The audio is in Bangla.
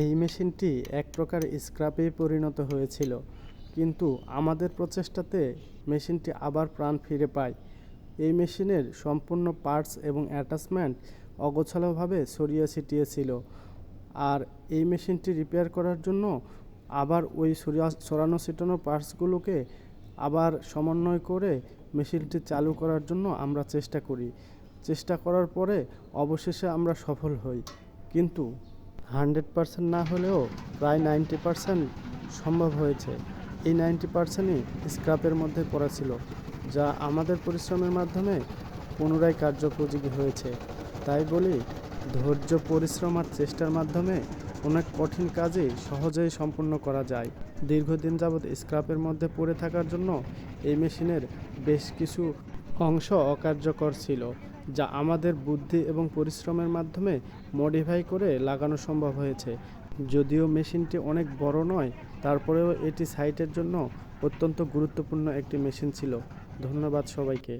এই মেশিনটি এক প্রকার স্ক্র্যাপে পরিণত হয়েছিল, কিন্তু আমাদের প্রচেষ্টাতে মেশিনটি আবার প্রাণ ফিরে পায়। এই মেশিনের সম্পূর্ণ পার্টস এবং অ্যাটাচমেন্ট অগোছালোভাবে ছড়িয়ে ছিটিয়ে ছিল আর এই মেশিনটি রিপেয়ার করার জন্য আবার ওই ছড়ানো ছিটানো পার্টসগুলোকে আবার সমন্বয় করে মেশিনটি চালু করার জন্য আমরা চেষ্টা করি। চেষ্টা করার পরে অবশেষে আমরা সফল হই, কিন্তু হান্ড্রেড পার্সেন্ট না হলেও প্রায় নাইনটি পার্সেন্ট সম্ভব হয়েছে। এই নাইনটি পার্সেন্টই স্ক্র্যাপের মধ্যে পড়া ছিল, যা আমাদের পরিশ্রমের মাধ্যমে পুনরায় কার্যোপযোগী হয়েছে। তাই বলি, ধৈর্য পরিশ্রম আর চেষ্টার মাধ্যমে অনেক কঠিন কাজই সহজেই সম্পূর্ণ করা যায়। দীর্ঘদিন যাবৎ স্ক্র্যাপের মধ্যে পড়ে থাকার জন্য এই মেশিনের বেশ কিছু অংশ অকার্যকর ছিল। যা আমাদের বুদ্ধি এবং পরিশ্রমের মাধ্যমে মডিফাই করে লাগানো সম্ভব হয়েছে। যদিও মেশিনটি অনেক বড় নয়, তারপরেও এটি সাইটের জন্য অত্যন্ত গুরুত্বপূর্ণ একটি মেশিন ছিল। ধন্যবাদ সবাইকে।